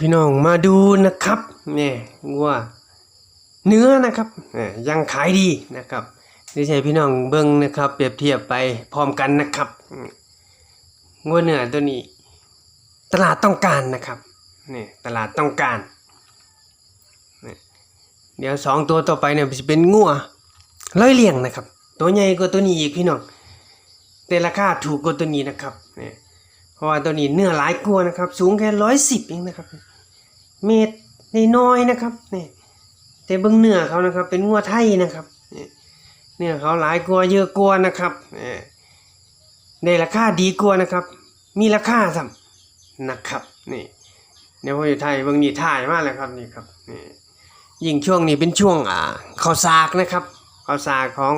พี่น้องมาดูนะครับเนี่ยงัวเนื้อนะครับยังขายดีนะครับดิฉันพี่น้องเบิ้งนะครับ เปรียบเทียบไปพร้อมกันนะครับงัวเนื้อตัวนี้ ตลาดต้องการนะครับนี่ตลาดต้องการเดี๋ยวสองตัวต่อไปเนี่ยจะเป็นงัวร้อยเลี่ยงนะครับ ตัวใหญ่กว่าตัวนี้อีกพี่น้องแต่ราคาถูกกว่าตัวนี้นะครับเนี่ย เพราะว่าตัวนี้เนื้อหลายกลัวนะครับ สูงแค่ร้อยสิบเองนะครับ เมตรน้อยนะครับนี่แต่เบื้องเนื้อเขานะครับ เป็นงัวไทยนะครับเนื้อเขาหลายกลัวเยอะกลัวนะครับนี่ในราคาดีกว่านะครับ มีราคาสัมนะครับนี่เดี๋ยวพ่ออยู่ไทยเบื้องนี้ถ่ายมากเลยครับนี่ครับนี่ยิ่งช่วงนี้เป็นช่วงอ่าข้าวสากนะครับข้าวสากของ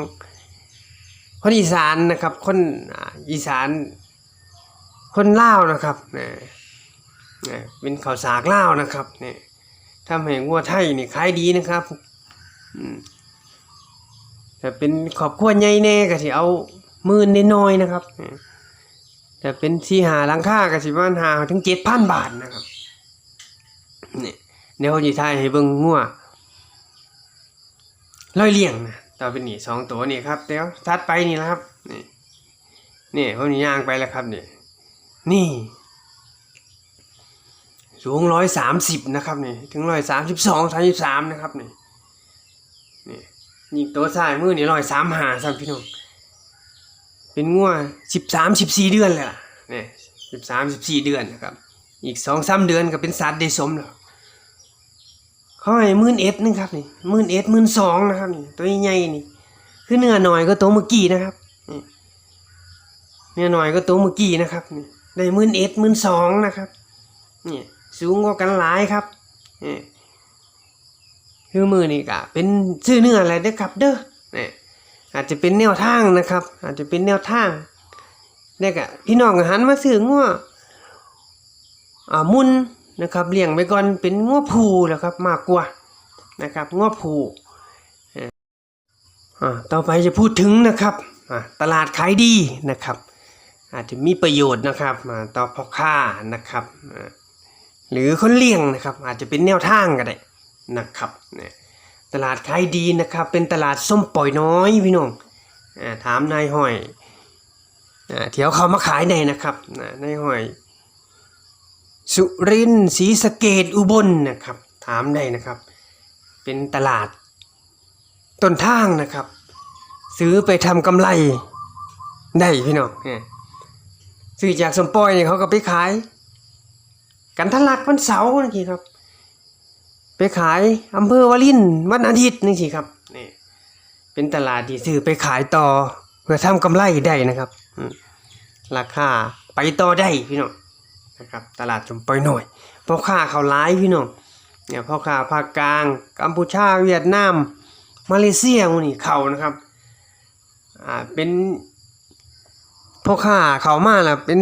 คนอีสานนะครับ คนออีสาน คนเล่านะครับเนี่ยเนี่ยเป็นข้าวสากเล่านะครับเนี่ยทำให้งัวไทยนี่ขายดีนะครับอืมแต่เป็นขอบครัวใหญ่แน่ก็สิเอามื่นน้อยๆนะครับเนี่ยแต่เป็นที่หาลังค่าก็สิประมาณหาถึงเจ็ดพันบาทนะครับเนี่ยเดี๋ยวเขาจะทายให้เบิ่งงัวร้อยเลี่ยงนะต่อไปนี่สองตัวนี่ครับเดี๋ยวทัดไปนี่แหละครับนี่นี่เขานี่ย่างไปแล้วครับนี่ นี่ สูงร้อยสามสิบนะครับนี่ถึงร้อยสามสิบสองสามสิบสามนะครับนี่นี่ยิงตัวซ้ายมือนี่ร้อยสามหาสัมพี่น้องเป็นงัวสิบสามสิบสี่เดือนเลยล่ะนี่สิบสามสิบสี่เดือนนะครับ อีกสองสามเดือนก็เป็นสัตว์ได้สมแล้วเขาให้มื่นเอ็ดนึงครับนี่มื่นเอ็ดมื่นสองนะครับนี่ตัวใหญ่นี่คือเนื้อหน่อยก็ตัวเมื่อกี้นะครับเนี่ยหน่อยก็ตัวเมื่อกี้นะครับนี่ ได้หมื่นเอ็ดหมื่นสองนะครับนี่สูงกว่ากันหลายครับนี่คือมือนี่กะเป็นชื่อเนื้ออะไรเด้อครับเด้อเนี่ยอาจจะเป็นแนวทางนะครับ อาจจะเป็นแนวทางเนี่ยกะพี่น้องหันมาซื้องัวอ่ามุนนะครับเลี้ยงไปก่อนเป็นงัวผูแล้วครับมากกว่านะครับงัวผูอ่าต่อไปจะพูดถึงนะครับอ่าตลาดขายดีนะครับ อาจจะมีประโยชน์นะครับอ่าต่อพ่อค้านะครับ หรือคนเลี้ยงนะครับอาจจะเป็นแนวทางก็ได้นะครับตลาดขายดีนะครับ เป็นตลาดส้มปล่อยน้อยพี่น้องถามนายห้อยเที่ยวเขามาขายในนะครับนายห้อย สุรินทร์ศรีสะเกดอุบลนะครับ ถามได้นะครับ เป็นตลาดต้นทางนะครับ ซื้อไปทำกำไรได้พี่น้องเนี่ย ซื้อจากสมปอยเนี่ยเขาก็ไปขาย กันทะลักวันเสาร์นี่สิครับ ไปขายอำเภอวารินวันอาทิตย์นี่สิครับนี่เป็นตลาดที่ซื้อไปขายต่อ เพื่อทำกำไรได้นะครับราคาไปต่อได้พี่น้องนะครับ ตลาดสมปอยหน่อยพ่อค้าเขาร้ายพี่น้องเนี่ยพ่อค้าภาคกลาง กัมพูชาเวียดนาม มาเลเซียพวกนี้เขานะครับอ่าเป็น พ่อค้าเขามาล้วเป็น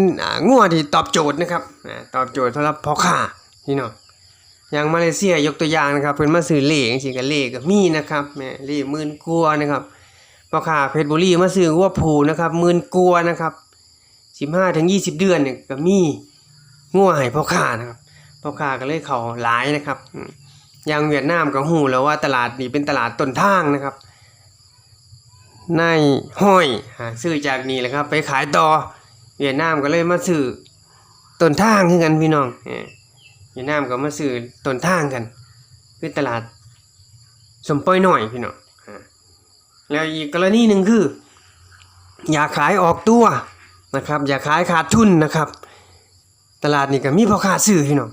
งัวที่ตอบโจทย์นะครับตอบโจทย์สำหรับพ่อค้าพี่น้องอย่างมาเลเซียยกตัวอย่างนะครับเพิ่นมาซื้อเล็กสิกับเล็กก็มีนะครับแม่เล็กหมื่นกัวนะครับพ่อค้าเพชรบุรีมาซื้อวัวผูนะครับหมื่นกัวนะครับสิบห้าถึงยี่สิบเดือนเนี่ยก็มีงัวให้พ่อค้านะครับพ่อค้าก็เลยเขาหลายนะครับอย่างเวียดนามก็หูแล้วว่าตลาดนี้เป็นตลาดต้นทางนะครับ นายห้อยหาซื้อจากนี่แหละครับ ไปขายต่อเวียดนามก็เลยมาซื้อต้นทางคือกันพี่น้องเวียดนามก็มาซื้อต้นทางกันคือตลาดสมปอยหน่อยพี่น้องแล้วอีกกรณีหนึ่งคือ อยากขายออกตัวนะครับ อยากขายขาดทุนนะครับ ตลาดนี่ก็มีพ่อค้าซื้อพี่น้อง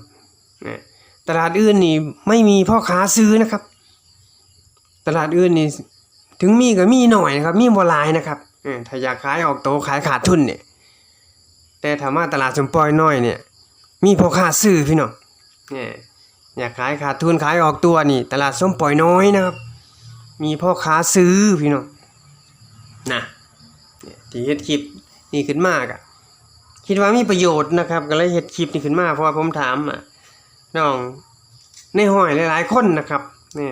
ตลาดอื่นนี่ไม่มีพ่อค้าซื้อนะครับ ตลาดอื่นนี่ ถึงมีก็มีหน่อยนะครับมีบ่หลายนะครับถ้าอยากขายออกโตขายขาดทุนเนี่ยแต่ถ้ามาตลาดสมปอยน้อยเนี่ย มีพ่อค้าซื้อพี่น้องเนี่ยอยากขายขาดทุนขายออกตัวนี่ ตลาดส้มปล่อยน้อยนะครับ มีพ่อค้าซื้อพี่น้องนะเนี่ยที่เฮ็ดคลิปนี่ขึ้นมากอะคิดว่ามีประโยชน์นะครับ ก็เลยเฮ็ดคลิปนี้ขึ้นมาเพราะว่าผมถามอะน้องในห้อยหลาย ๆ คนนะครับนี่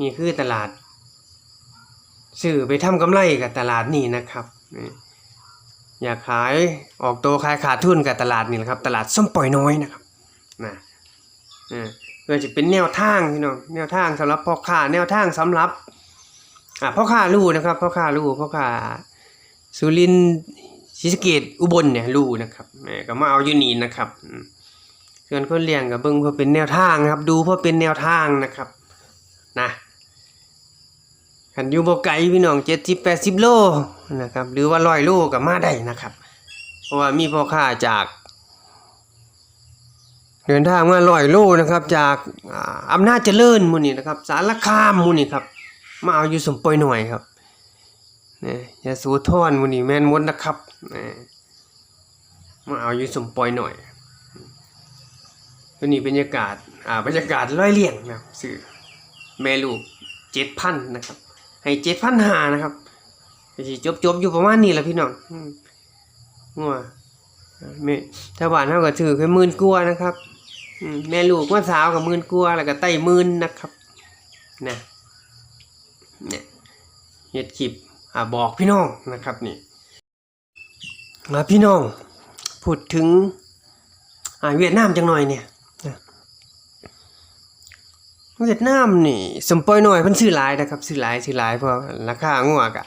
นี่คือตลาด ซื้อไปทำกำไรกับตลาดนี่นะครับอยากขายออกตัวขายขาดทุนกับตลาดนี่แหละครับ ตลาดส้มปล่อยน้อยนะครับนะเออเพื่อจะเป็นแนวทางพี่น้องแนวทางสำหรับพ่อค้าแนวทางสำหรับอ่าพ่อค้ารู้นะครับพ่อค้ารู้พ่อค้าสุรินทร์ศรีสะเกษอุบลเนี่ยรู้นะครับแก็มาเอาอยู่นี่นะครับส่วนคนเลี้ยงก็เบิ่งเพื่อเป็นแนวทางครับ ดูเพื่อเป็นแนวทางนะครับ นะ ขันอยู่บ่ไกลพี่น้องเจ็ดสิบแปดสิบโลนะครับหรือว่าร้อยโลก็มาได้นะครับ เพราะว่ามีพ่อค้าจาก เดินทางมาร้อยโลนะครับ จากอ่าอำนาจเจริญมูนี่นะครับ สารคามมูนี่ครับ มาเอาอยู่สมปอยหน่อยครับนี่ยาสูทอนมูนี่แม่นมดนะครับนี่มาเอาอยู่สมปอยหน่อยตัวนี้บรรยากาศอ่าบรรยากาศร้อยเลี่ยงนะครับสื่อแม่ลูกเจ็ดพันนะครับ ให้เจ็ดพันหานะครับจบจบอยู่ประมาณนี้แหละพี่น้องงัวแม่ถ้าหวานเท่ากับถือแค่หมื่นกว่านะครับแม่ลูกว่าสาวกับมื่นกว่าแล้วก็ไต้หมื่นนะครับนะเนี่ยเฮ็ดคลิปอ่าบอกพี่น้องนะครับนี่มาพี่น้องพูดถึงอ่าเวียดนามจังหน่อยเนี่ย เวียดนามนี่สมปอยหน่อยเพิ่นซื้อหลายนะครับซื้อหลายซื้อหลายเพราะราคางัวกะ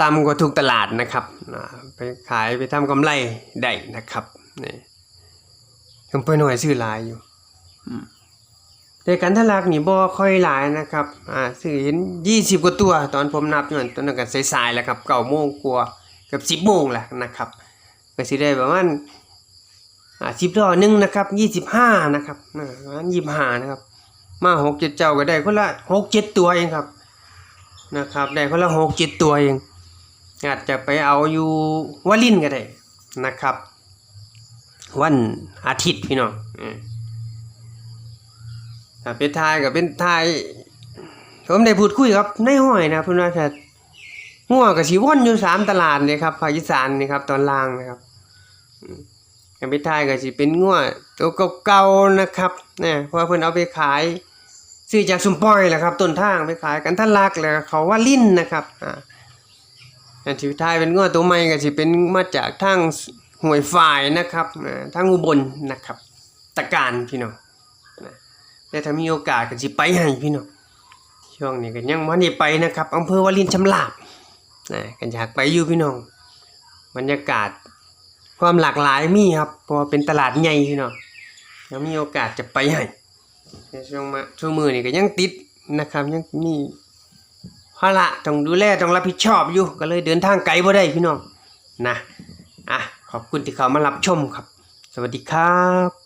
ต่ำกว่าทุกตลาดนะครับไปขายไปทำกำไรได้นะครับนี่ยังไปหน่อยซื้อหลายอยู่แต่กันทะลักนี่บ่ค่อยหลายนะครับอ่าซื้อเห็นยี่สิบกว่าตัวตอนผมนับอยู่นั่นตอนนั้นก็สายๆแล้วครับเก้าโมงกว่าเกือบสิบโมงแหละนะครับก็สิได้ประมาณ สิบดอหนึ่งนะครับยี่สิบห้านะครับอ่าประมาณยี่สิบห้านะครับ มาหกเจ็ดเจ้าก็ได้คนละหกเจ็ดตัวเองครับนะครับ ได้คนละหกเจ็ดตัวเองอาจจะไปเอาอยู่วาลินก็ได้นะครับ วันอาทิตย์พี่น้องออถ้าเป็นทายกับเป็นทายผมได้พูดคุยครับในห้อยนะเพิ่นว่าจะงัวกับสีว่อนอยู่สามตลาดเลยครับภาคอีสานนี่ครับตอนล่างนะครับ อืมถ้าเป็นทายก็สิเป็นงัวตัวเก่าๆนะครับเนี่ยเพราะเพิ่นเอาไปขายซื้อจากซุมปอยแหละครับต้นทางไปขายกันทะลักแล้วเขาว่าลิ้นนะครับอ่าอันที่ทายเป็นงัวตัวใหม่ก็สิเป็นมาจากทางห่วยฝ่ายนะครับอ่าทั้งอุบลนะครับ ตะการพี่น้องแต่ถ้ามีโอกาสก็สิไปให้พี่น้องช่วงนี้ก็ยังบ่ได้ไปนะครับอำเภอวารินชำราบนะก็อยากไปอยู่พี่น้อง บรรยากาศ ความหลากหลายมีครับเพราะว่าเป็นตลาดใหญ่พี่น้องยังมีโอกาสจะไปให้ช่วงมาช่วงมือนี่ก็ยังติดนะครับยังมีภาระต้องดูแลต้องรับผิดชอบอยู่ก็เลยเดินทางไกลบ่ได้พี่น้องนะอะขอบคุณที่เขามารับชมครับ สวัสดีครับ